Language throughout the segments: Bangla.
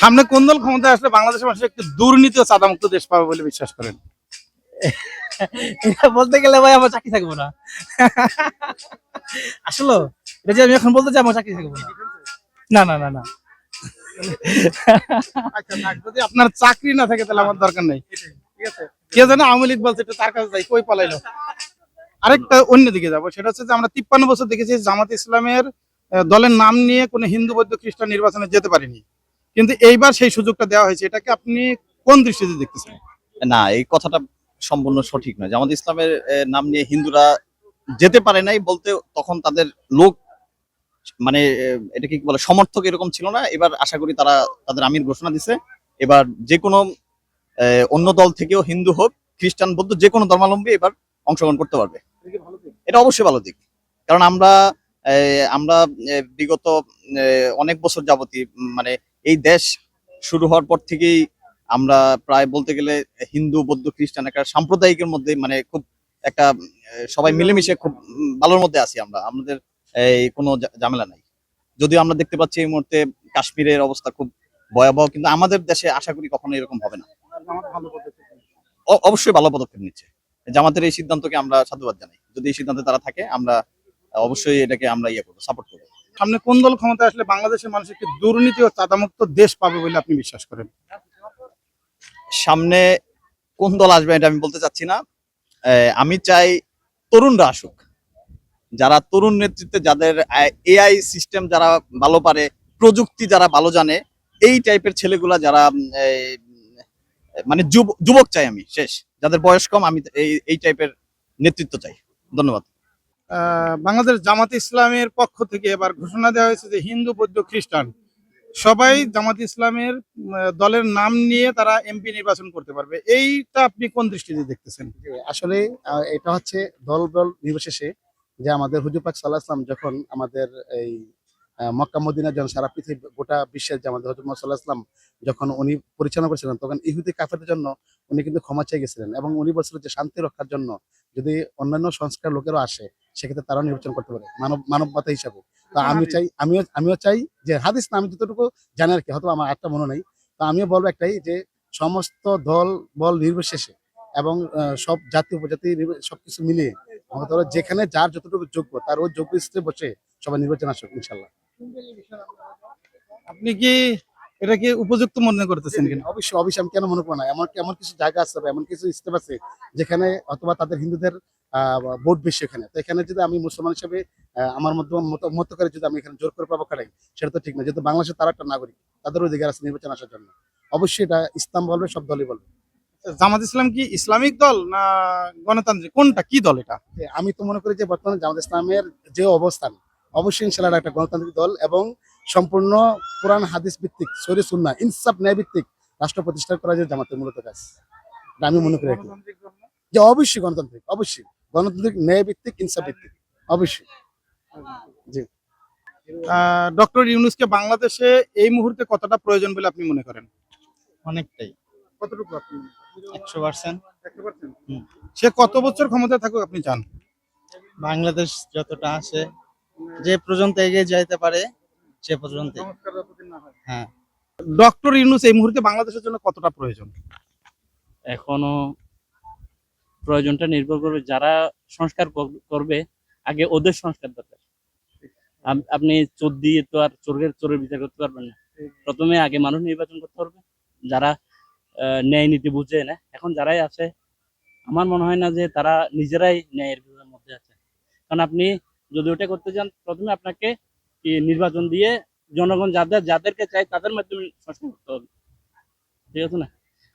সামনে কোন দল ক্ষমতায় আসলে বাংলাদেশের মানুষ একটি দুর্নীতি ও চাঁদামুক্ত দেশ পাবে বলে বিশ্বাস করেন? এটা বলতে গেলে ভাই আমার চাকরি থাকব না। আসলে? এটা যে আমি এখন বলতে চাই আমার চাকরি থাকব না। না না না না। আচ্ছা যদি আপনার চাকরি না থাকে তাহলে আমার দরকার নেই। কে জানে আওয়ামী লীগ বলছে তার কাছে যাই কই পালাইলো? আরেকটা অন্যদিকে যাব সেটা হচ্ছে যে আমরা তিপ্পান্ন বছর দেখেছি জামাত ইসলামের দলের নাম নিয়ে কোনো হিন্দু বৌদ্ধ খ্রিস্টান নির্বাচনে যেতে পারেনি। কিন্তু এইবার সেই সুযোগটা দেওয়া হয়েছে। এটাকে আপনি কোন দৃষ্টিতে দেখতেছেন? না, এই কথাটা সম্পূর্ণ সঠিক নয়। জামাত ইসলামের নাম নিয়ে হিন্দুরা যেতে পারে নাই বলতে তখন তাদের লোক মানে এটা কি বলে, সমর্থক এরকম ছিল না। এবার আশা করি তারা তাদের আমির ঘোষণা দিছে। এবার যে কোনো অন্য দল থেকেও হিন্দু হোক, খ্রিস্টান, বৌদ্ধ, যে কোনো ধর্মাবলম্বী এবার অংশগ্রহণ করতে পারবে। এটা অবশ্যই ভালো দিক। কারণ আমরা আমরা বিগত অনেক বছর যাবতী মানে এই দেশ শুরু হওয়ার পর থেকেই আমরা প্রায় বলতে গেলে হিন্দু, বৌদ্ধ, খ্রিস্টান একটা সাম্প্রদায়িকের মধ্যে মানে খুব একটা সবাই মিলেমিশে খুব ভালোর মধ্যে আছি আমরা। আমাদের এই কোনো ঝামেলা নাই। যদিও আমরা দেখতে পাচ্ছি এই মুহূর্তে কাশ্মীরের অবস্থা খুব ভয়াবহ, কিন্তু আমাদের দেশে আশা করি কখনো এরকম হবে না। অবশ্যই ভালো পদক্ষেপ নিচ্ছে। জামাতের এই সিদ্ধান্তকে আমরা সাধুবাদ জানাই। যদি এই সিদ্ধান্তে তারা থাকে, আমরা অবশ্যই এটাকে আমরা ইয়ে করব, সাপোর্ট করব। সামনে কোন দল ক্ষমতায় আসলে বাংলাদেশের মানুষ একটি দুর্নীতি ও চাঁদামুক্ত দেশ পাবে বলে আপনি বিশ্বাস করেন? সামনে কোন দল আসবে এটা আমি বলতে চাচ্ছি না। আমি চাই তরুণরা আসুক। যারা তরুণ নেতৃত্বে যাদের এআই সিস্টেম যারা ভালো পারে, প্রযুক্তি যারা ভালো জানে, এই টাইপের ছেলেগুলা যারা মানে যুব- যুবক চাই আমি, শেষ। যাদের বয়স কম, আমি এই টাইপের নেতৃত্ব চাই। ধন্যবাদ। বাংলাদেশ জামাত ইসলামের পক্ষ থেকে এবার ঘোষণা দেওয়া হয়েছে যে হিন্দু, বৌদ্ধ, খ্রিস্টান সবাই জামাত ইসলামের দলের নাম নিয়ে তারা এমপি নির্বাচন করতে পারবে। এইটা আপনি কোন দৃষ্টিতে দেখতেছেন? আসলে এটা হচ্ছে দল দল নির্বিশেষে যে আমাদের হুজুর পাক সাল্লাহ যখন আমাদের এই মক্কা মদিনা যখন সারা পৃথিবী গোটা বিশ্বের যে আমাদের হজরত মোহাম্মদ যখন উনি পরিচালনা করেছিলেন তখন ইহুদি কাফেরদের জন্য উনি কিন্তু ক্ষমা চেয়ে গেছিলেন এবং উনি বলছিলেন যে শান্তি রক্ষার জন্য যদি অন্যান্য সংস্কার লোকেরও আসে সেক্ষেত্রে তারাও নির্বাচন করতে পারে মানব মানবতা হিসাবে। তো আমি চাই আমিও আমিও চাই যে হাদিস না আমি যতটুকু জানি আর কি হয়তো আমার একটা মনে নেই। তো আমিও বলব একটাই যে সমস্ত দল বল নির্বিশেষে এবং সব জাতি উপজাতি সবকিছু মিলিয়ে আমাদের যেখানে যার যতটুকু যোগ্য তার ওই যোগ্য স্তরে বসে সবাই নির্বাচন আসুক ইনশাল্লাহ। আপনি কি এটা কি উপযুক্ত মনে করতেছেন কিনা? অবশ্যই অবশ্যই আমি কেন মনে করব না? এমন এমন কিছু জায়গা আছে এমন কিছু স্টেপ আছে যেখানে অথবা তাদের হিন্দুদের ভোট বেশি এখানে তো এখানে যদি আমি মুসলমান হিসেবে আমার মধ্যে মত- মত করে যদি আমি এখানে জোর করে প্রভাব খাটাই সেটা তো ঠিক না। যেহেতু বাংলাদেশের তারা একটা নাগরিক তাদের অধিকার আছে নির্বাচন আসার জন্য। অবশ্যই এটা ইসলাম বলবে সব দলই বলবে। জামাত ইসলাম কি ইসলামিক দল না গণতান্ত্রিক? কোনটা? কি দল এটা? আমি তো মনে করি যে বর্তমানে জামাত ইসলামের যে অবস্থান অবশ্যই ইনশাল্লাহ একটা গণতান্ত্রিক দল এবং সম্পূর্ণ কোরআন হাদিস ভিত্তিক শরীর সুন্না ইনসাফ ন্যায় ভিত্তিক রাষ্ট্র প্রতিষ্ঠা করা যে জামাতের মূলত কাজ। আমি মনে করি যে অবশ্যই গণতান্ত্রিক অবশ্যই। গণতান্ত্রিক ন্যায় ভিত্তিক ইনসাফ ভিত্তিক অবশ্যই। জি। ডক্টর ইউনুসকে বাংলাদেশে এই মুহূর্তে কতটা প্রয়োজন বলে আপনি মনে করেন? অনেকটাই। কতটুকু আপনি একশো পার্সেন্ট। সে কত বছর ক্ষমতায় থাকুক আপনি চান? বাংলাদেশ যতটা আছে যে পর্যন্ত এগিয়ে যাইতে পারে সে পর্যন্ত। হ্যাঁ। ডক্টর ইউনুস এই মুহূর্তে বাংলাদেশের জন্য কতটা প্রয়োজন? এখনও প্রয়োজনটা নির্ভর করবে যারা সংস্কার করবে আগে ওদের সংস্কার দরকার। আপনি চোর দিয়ে তো আর চোরের চোরের বিচার করতে পারবেন না। প্রথমে আগে মানুষ নির্বাচন করতে পারবে। যারা আহ, ন্যায় নীতি বুঝে না এখন যারাই আছে আমার মনে হয় না যে তারা নিজেরাই ন্যায়ের মধ্যে আছে কারণ আপনি যদি ওটা করতে চান, প্রথমে আপনাকে নির্বাচন দিয়ে জনগণ যাদের, যাদেরকে চাই তাদের মাধ্যমে সংস্কার করতে হবে। ঠিক আছে না?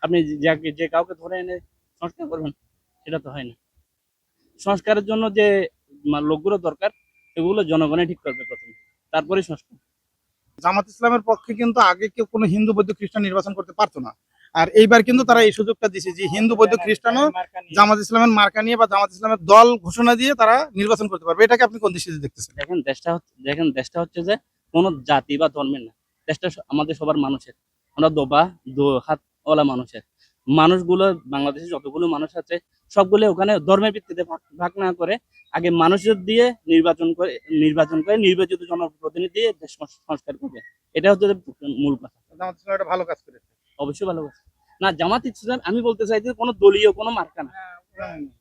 আপনি যাকে, যে কাউকে ধরে এনে সংস্কার করবেন, সেটা তো হয় না। সংস্কারের জন্য যে লোকগুলো দরকার এগুলো জনগণে ঠিক করবে প্রথমে। তারপরে সংস্কার। জামাত ইসলামের পক্ষে কিন্তু আগে কেউ কোনো হিন্দু, বৌদ্ধ, খ্রিস্টান নির্বাচন করতে পারতো না। আর এইবার কিন্তু তারা এই সুযোগটা দিছে যে হিন্দু বৌদ্ধ খ্রিস্টানও জামাত ইসলামের মার্কা নিয়ে বা জামাত ইসলামের দল ঘোষণা দিয়ে তারা নির্বাচন করতে পারবে। এটাকে আপনি কোন দৃষ্টিতে দেখতেছেন? দেখেন দেশটা হচ্ছে দেখেন দেশটা হচ্ছে যে কোনো জাতি বা ধর্মের না। দেশটা আমাদের সবার মানুষের। আমরা দোবা দো হাতওয়ালা মানুষের। মানুষগুলো বাংলাদেশে যতগুলো মানুষ আছে সবগুলো ওখানে ধর্মের ভিত্তিতে ভাগ না করে আগে মানুষের দিয়ে নির্বাচন করে নির্বাচন করে নির্বাচিত জনপ্রতিনিধি দিয়ে দেশ সংস্কার করবে। এটা হচ্ছে মূল কথা। ভালো কাজ করেছে। অবশ্যই ভালো কথা না জামাত ইসলাম আমি বলতে চাই যে কোনো দলীয় কোনো মার্কা না।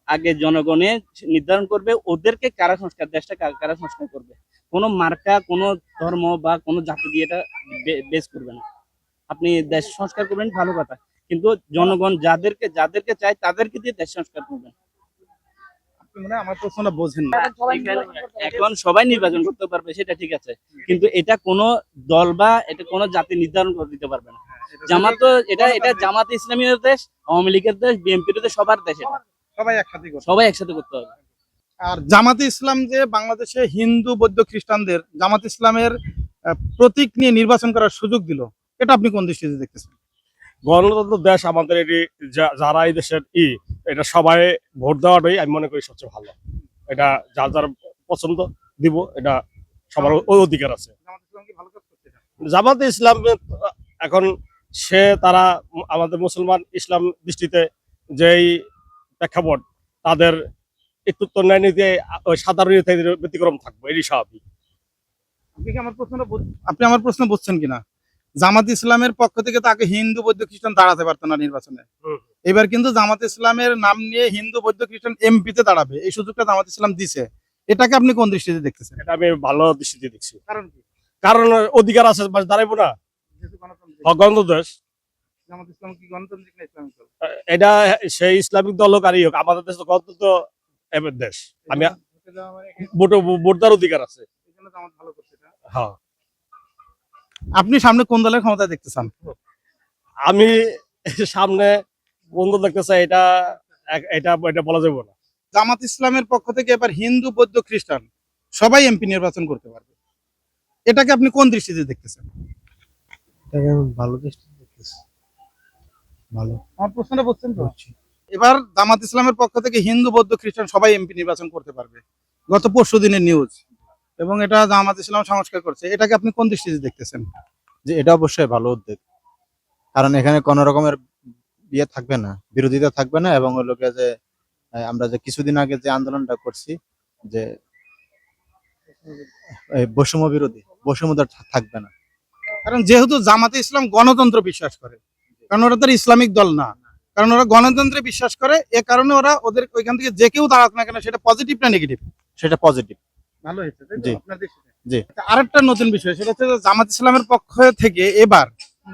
আগে জনগণে নির্ধারণ করবে ওদেরকে কারা সংস্কার দেশটা কারা- কারা সংস্কার করবে। কোনো মার্কা কোনো ধর্ম বা কোনো জাতি দিয়ে এটা বেস করবে না। আপনি দেশ সংস্কার করবেন ভালো কথা। কিন্তু জনগণ যাদেরকে যাদেরকে চায় তাদেরকে দিয়ে দেশ সংস্কার করবেন। আপনি মনে হয় আমার প্রশ্নটা বোঝেন না। এখন সবাই নির্বাচন করতে পারবে সেটা ঠিক আছে। কিন্তু এটা কোনো দল বা এটা কোনো জাতি নির্ধারণ করে দিতে পারবে না। জামাত তো এটা এটা জামাত ইসলামীর দেশ আওয়ামী লীগের দেশ বিএনপির দেশ সবার দেশ এটা। সবাই একসাথে করছে সবাই একসাথে করতে হবে। আর জামাতে ইসলাম যে বাংলাদেশে হিন্দু বৌদ্ধ খ্রিস্টানদের জামাত ইসলামের প্রতীক নিয়ে নির্বাচন করার সুযোগ দিল এটা আপনি কোন দৃষ্টিতে দেখতেছেন? গণতন্ত্র দেশ আমাদের এটি যারা এই দেশের ই এটা সবাই ভোট দেওয়াটাই আমি মনে করি সবচেয়ে ভালো। এটা যার যার পছন্দ দিব এটা সবার ওই অধিকার আছে। জামাত ইসলাম কি ভালো কাজ করছে এটা? জামাতে ইসলাম এখন সে তারা আমাদের মুসলমান ইসলাম দৃষ্টিতে যেই প্রেক্ষাপট তাদের একটু তো ন্যায় নীতি ওই সাধারণ ব্যতিক্রম থাকবে এটি স্বাভাবিক। আপনি কি আমার প্রশ্নটা আপনি আমার প্রশ্ন বুঝছেন কিনা? জামাত ইসলামের পক্ষ থেকে তাকে হিন্দু বৌদ্ধ খ্রিস্টান দাঁড়াতে পারতো না নির্বাচনে। এবার কিন্তু জামাত ইসলামের নাম নিয়ে হিন্দু বৌদ্ধ খ্রিস্টান এমপিতে দাঁড়াবে। এই সুযোগটা জামাত ইসলাম দিছে। এটাকে আপনি কোন দৃষ্টিতে দেখতেছেন? এটা আমি ভালো দৃষ্টিতে দেখছি। কারণ কি? কারণ অধিকার আছে দাঁড়াইবো না। যেহেতু দেশ জামাত ইসলাম কি গণতান্ত্রিক না ইসলামিক দল? এটা সেই ইসলামিক দল হোক আর হোক আমাদের দেশ তো গণতন্ত্র দেশ। আমি ভোটে দেওয়া মানে অধিকার আছে। হ্যাঁ। আপনি সামনে কোন দলের ক্ষমতা দেখতে চান? আমি সামনে বন্ধু দেখতে চাই এটা এটা এটা বলা যাবে না। জামাত ইসলামের পক্ষ থেকে এবার হিন্দু বৌদ্ধ খ্রিস্টান সবাই এমপি নির্বাচন করতে পারবে। এটাকে আপনি কোন দৃষ্টিতে দেখতেছেন ভালো দৃষ্টি দেখতেছি। ভালো। আমার প্রশ্নটা বুঝছেন তো? এবার জামাত ইসলামের পক্ষ থেকে হিন্দু বৌদ্ধ খ্রিস্টান সবাই এমপি নির্বাচন করতে পারবে। গত পরশু দিনের নিউজ এবং এটা জামাত ইসলাম সংস্কার করছে। এটাকে আপনি কোন দৃষ্টিতে দেখতেছেন? যে এটা অবশ্যই ভালো উদ্যোগ। কারণ এখানে কোন রকমের বিয়ে থাকবে না বিরোধিতা থাকবে না এবং ওই লোকে যে আমরা যে কিছুদিন আগে যে আন্দোলনটা করছি যে বৈষম্য বিরোধী বৈষম্যতা থাকবে না। কারণ যেহেতু জামাতে ইসলাম গণতন্ত্র বিশ্বাস করে কারণ ওরা তো ইসলামিক দল না কারণ ওরা গণতন্ত্রে বিশ্বাস করে এ কারণে ওরা ওদের ওইখান থেকে যে কেউ দাঁড়াক না কেন সেটা পজিটিভ না নেগেটিভ সেটা পজিটিভ ভালো হয়েছে জি। আপনার দৃষ্টিতে? জি। আরেকটা নতুন বিষয় সেটা হচ্ছে জামাত ইসলামের পক্ষ থেকে এবার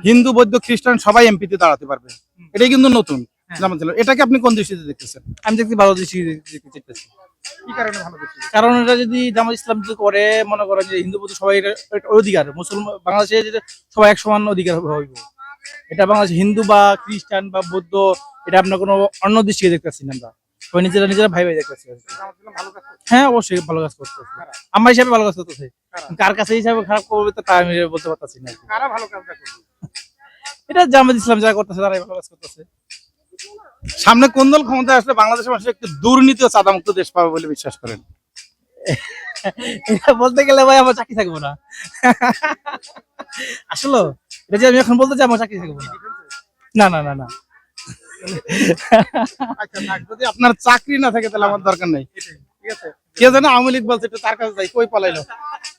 হিন্দু বৌদ্ধ খ্রিস্টান সবাই এমপিতে দাঁড়াতে পারবে। এটাই কিন্তু নতুন জামাত ইসলাম। এটাকে আপনি কোন দৃষ্টিতে দেখতেছেন? আমি দেখতে ভালো দৃষ্টি দেখতে চাইতেছি। কি কারণে এটা যদি জামাত ইসলাম যদি করে মনে করেন যে হিন্দু বৌদ্ধ সবাই অধিকার। মুসলমান বাংলাদেশে সবাই এক সমান অধিকার হইব। এটা বাংলাদেশ হিন্দু বা খ্রিস্টান বা বৌদ্ধ এটা আপনার কোনো অন্য দৃষ্টিকে দেখতেছি না আমরা। সবাই নিজেরা নিজেরা ভাই ভাই দেখতেছি। হ্যাঁ অবশ্যই ভালো কাজ করতেছে। আমার হিসাবে ভালো কাজ করতেছে। কারা? কাছে হিসাবে খারাপ করবে তো আমি বলতে পারতেছি না। এটা জামাত ইসলাম যারা করতেছে তারাই ভালো কাজ করতেছে। সামনে কোন দল ক্ষমতায় আসলে বাংলাদেশের মানুষ একটু দুর্নীতি ও চাঁদামুক্ত দেশ পাবে বলে বিশ্বাস করেন? এটা বলতে গেলে ভাই আমার চাকরি থাকব না। আসলে এটা যে আমি এখন বলতে চাই আমার চাকরি থাকব না। না না না না। আচ্ছা থাক, যদি আপনার চাকরি না থাকে তাহলে আমার দরকার নেই। ঠিক আছে কে জানে আওয়ামী লীগ বলছে তার কাছে যাই কই পালাইলো?